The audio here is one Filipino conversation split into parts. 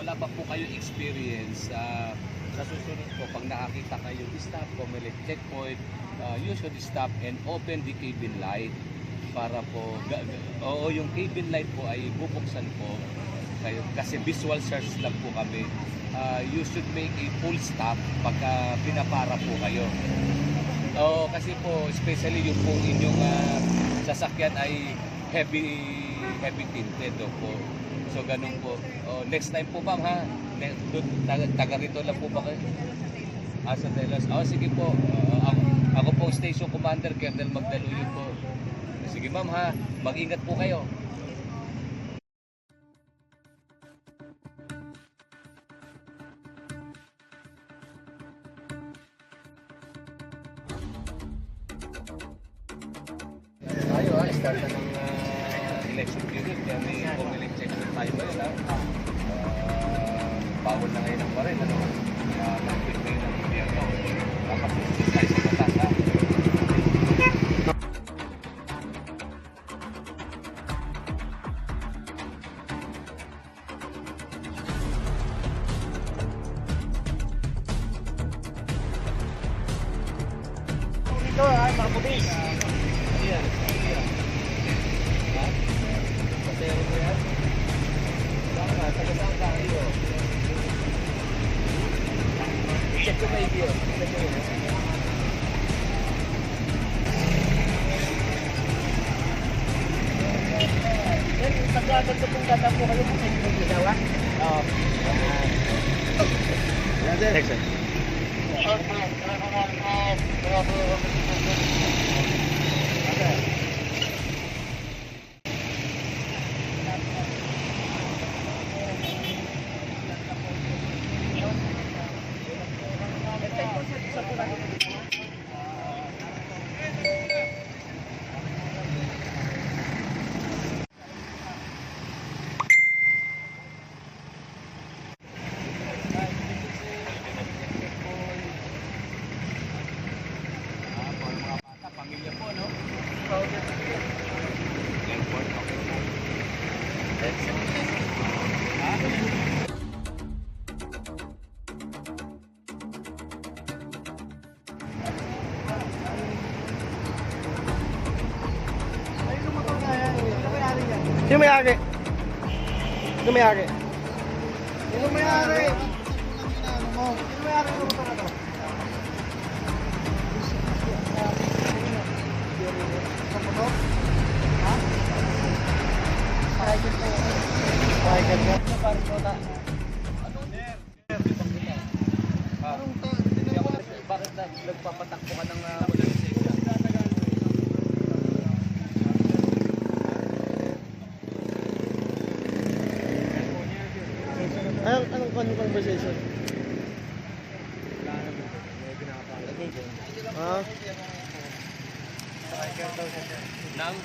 wala pa po kayo experience, ah, sa susunod po, pag nakakita kayo, stop, Comelec checkpoint, ah, you should stop and open the cabin light para po, oo, yung cabin light po ay bubuksan po kayo, kasi visual search lang po kami. Ah, you should make a full stop pagka pinapara po kayo. Oo, kasi po, especially yung po inyong ah, sasakyan ay heavy heavy tinted o po. So ganun po. Oh, next time po bang ha? Ne- doon, taga, rito lang po ba kayo? Ah, sa Telas. Oh, sige po. Ah, ako, ako po station commander, Colonel Magdaluyo po. Sige ma'am ha, mag-ingat po kayo. Tayo ha, start na ah, election period. Kaya may pumiling checkpoint tayo ngayon ha. Ah, bawal na ngayon ang baril. Ano? Uh, Nakapit ngayon ang gobyerno. Dapat tayo sa batas ha. Dito ay mga. Check may iyo. Check yun. Yan, tagagad ko kung gata po kayo kung yung ginawa. Oo. Next one. Ah, para pamilya po, no? Airport, Sino may-ari? Sino may-ari? Sino may-ari? Sino may-ari ng motor na to? Private po. Private po. Parang po na. Ano, Ner? Ner, ditong kita. Ah, hindi ako nag- bakit na, nagpapatakbo ka ng uh, wala lisensya? Anong, anong, anong conversation? Ah, Nang?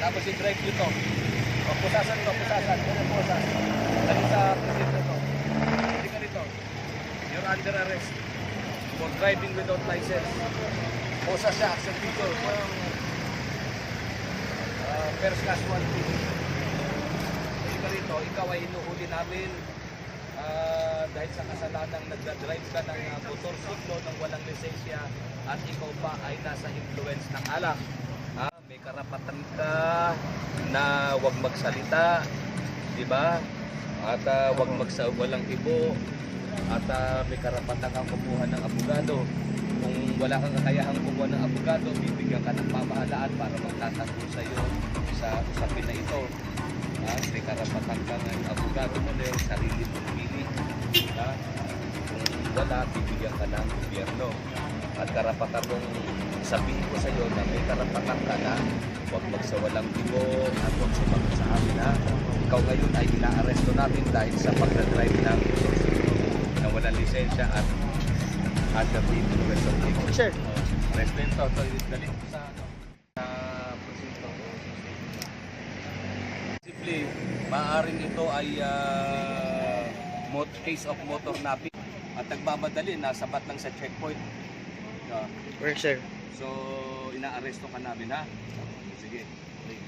Tapos i-drive dito. O, pusasan to, pusasan. Puro pusas. Dali sa presinto to. Hindi ka dito. You're under arrest for driving without license. Pusas siya, action figure. Parang uh, first casualty. Hindi ka rito, ikaw ay inuhuli namin ah, dahil sa kasalanang nagdadrive ka ng uh, motorsiklo ng walang lisensya at ikaw pa ay nasa influence ng alak. Ah, may karapatan ka na wag magsalita, di ba? At ah, wag magsa walang ibo at ah, may karapatan kang kumuha ng abogado. Kung wala kang kakayahang kumuha ng abogado, bibigyan ka ng pamahalaan para magtatanggol sa iyo sa usapin na ito. Ah, may karapatan ka ng abogado mo na yung sarili mong pili. Ah, kung wala, bibigyan ka ng gobyerno. At karapatan mong sabihin ko sa iyo na may karapatan ka na huwag magsawalang ibo at huwag sumagot sa amin ha. Ikaw ngayon ay inaaresto natin dahil sa pagdadrive ng na walang lisensya at under the influence of liquor. Oh, Arresto yun to. So, dali ko sa ano, sa presinto. Simply, maaaring ito ay mot case of motor napping at nagmamadali, nasabat lang sa checkpoint. Ah, Where, sir? so, inaaresto ka namin ha? Sige. Okay.